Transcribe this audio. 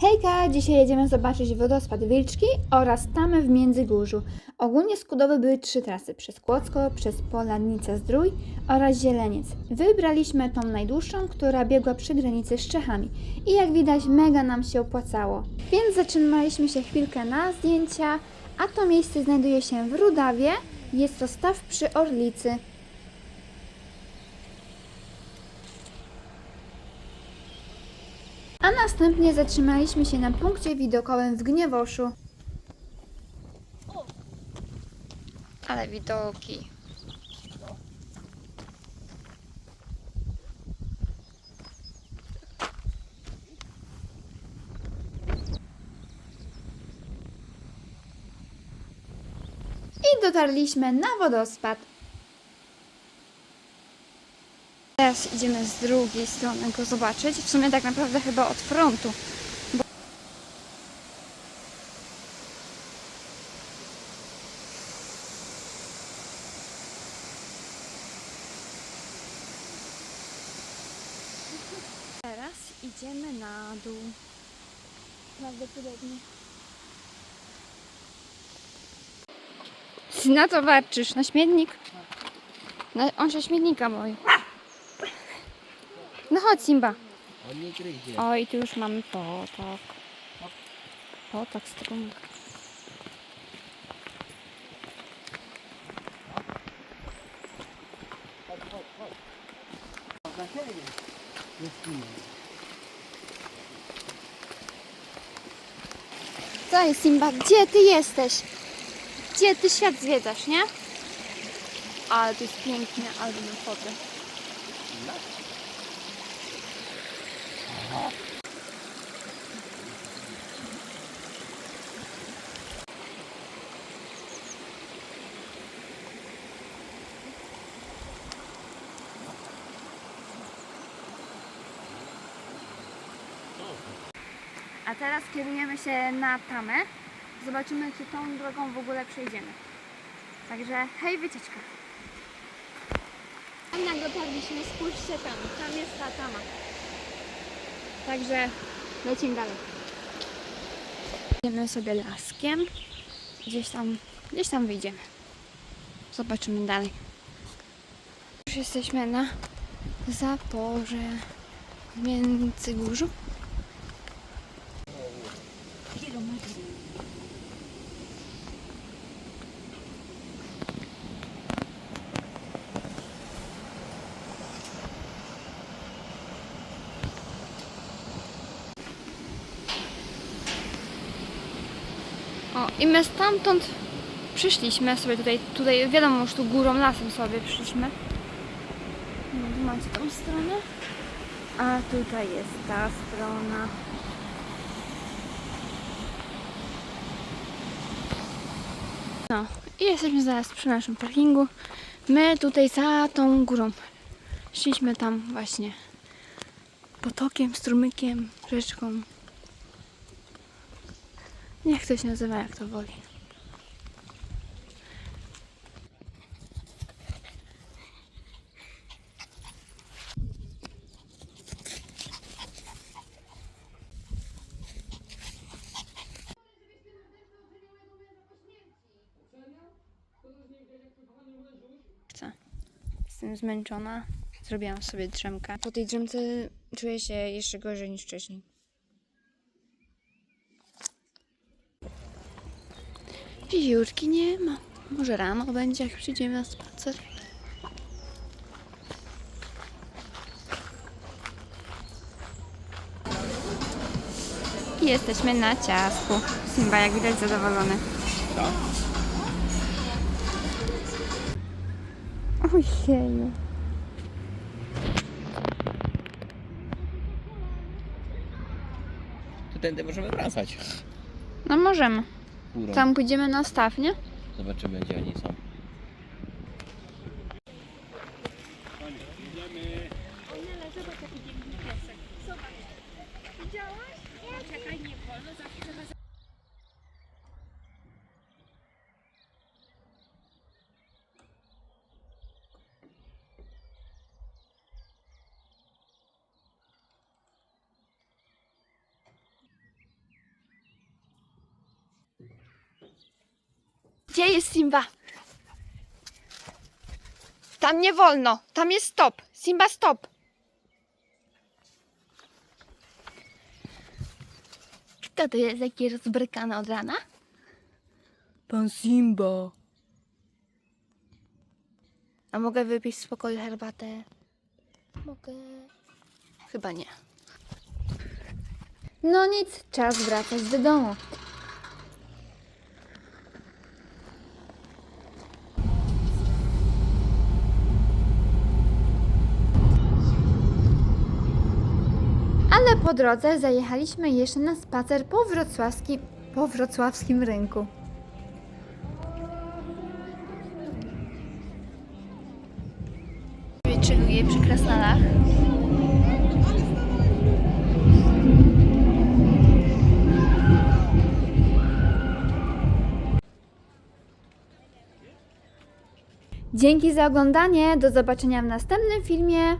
Hejka! Dzisiaj jedziemy zobaczyć wodospad Wilczki oraz tamę w Międzygórzu. Ogólnie skudowe były trzy trasy, przez Kłodzko, przez Polannicę Zdrój oraz Zieleniec. Wybraliśmy tą najdłuższą, która biegła przy granicy z Czechami i jak widać mega nam się opłacało. Więc zatrzymaliśmy się chwilkę na zdjęcia, a to miejsce znajduje się w Rudawie, jest to staw przy Orlicy. A następnie zatrzymaliśmy się na punkcie widokowym w Gniewoszu. Ale widoki. I dotarliśmy na wodospad. Teraz idziemy z drugiej strony go zobaczyć. W sumie tak naprawdę chyba od frontu. Bo... Teraz idziemy na dół. Prawdopodobnie. Na to warczysz? Na śmietnik? Na, on się śmietnika boi. No chodź Simba. On nie gryzie. Oj, tu już mamy potok. Potok strumny. Co jest Simba? Gdzie ty jesteś? Gdzie ty świat zwiedzasz, nie? Ale to jest pięknie, ale bym fotę. A teraz kierujemy się na Tamę. Zobaczymy, czy tą drogą w ogóle przejdziemy. Także hej, wycieczka. Tam jak dotarliśmy, spójrzcie tam. Tam jest ta Tama. Także lecimy dalej. Idziemy sobie laskiem. Gdzieś tam, gdzieś tam wyjdziemy. Zobaczymy dalej. Już jesteśmy na zaporze w Międzygórzu. O, i my stamtąd przyszliśmy sobie tutaj, tutaj wiadomo, już tu górą, lasem sobie przyszliśmy. No, macie tą stronę. A tutaj jest ta strona. No, i jesteśmy zaraz przy naszym parkingu. My tutaj za tą górą. Szliśmy tam właśnie potokiem, strumykiem, rzeczką. Niech ktoś nazywa jak to woli. Chcę. Jestem zmęczona. Zrobiłam sobie drzemkę. Po tej drzemce czuję się jeszcze gorzej niż wcześniej. Wiewiórki nie ma. Może rano będzie, jak przyjdziemy na spacer. I jesteśmy na ciastku. Simba, jak widać, zadowolony. Ojej. Tu tędy możemy wracać. No możemy. Górą. Tam pójdziemy na staw, nie? Zobaczymy gdzie oni są. Gdzie jest Simba? Tam nie wolno. Tam jest stop. Simba, stop. Kto to jest taki rozbrykany od rana? Pan Simba. A mogę wypić w spokoju herbatę? Mogę. Chyba nie. No nic, czas wracać do domu. Ale po drodze zajechaliśmy jeszcze na spacer po wrocławskim, po wrocławskim rynku. Chilluję przy krasnalach. Dzięki za oglądanie. Do zobaczenia w następnym filmie.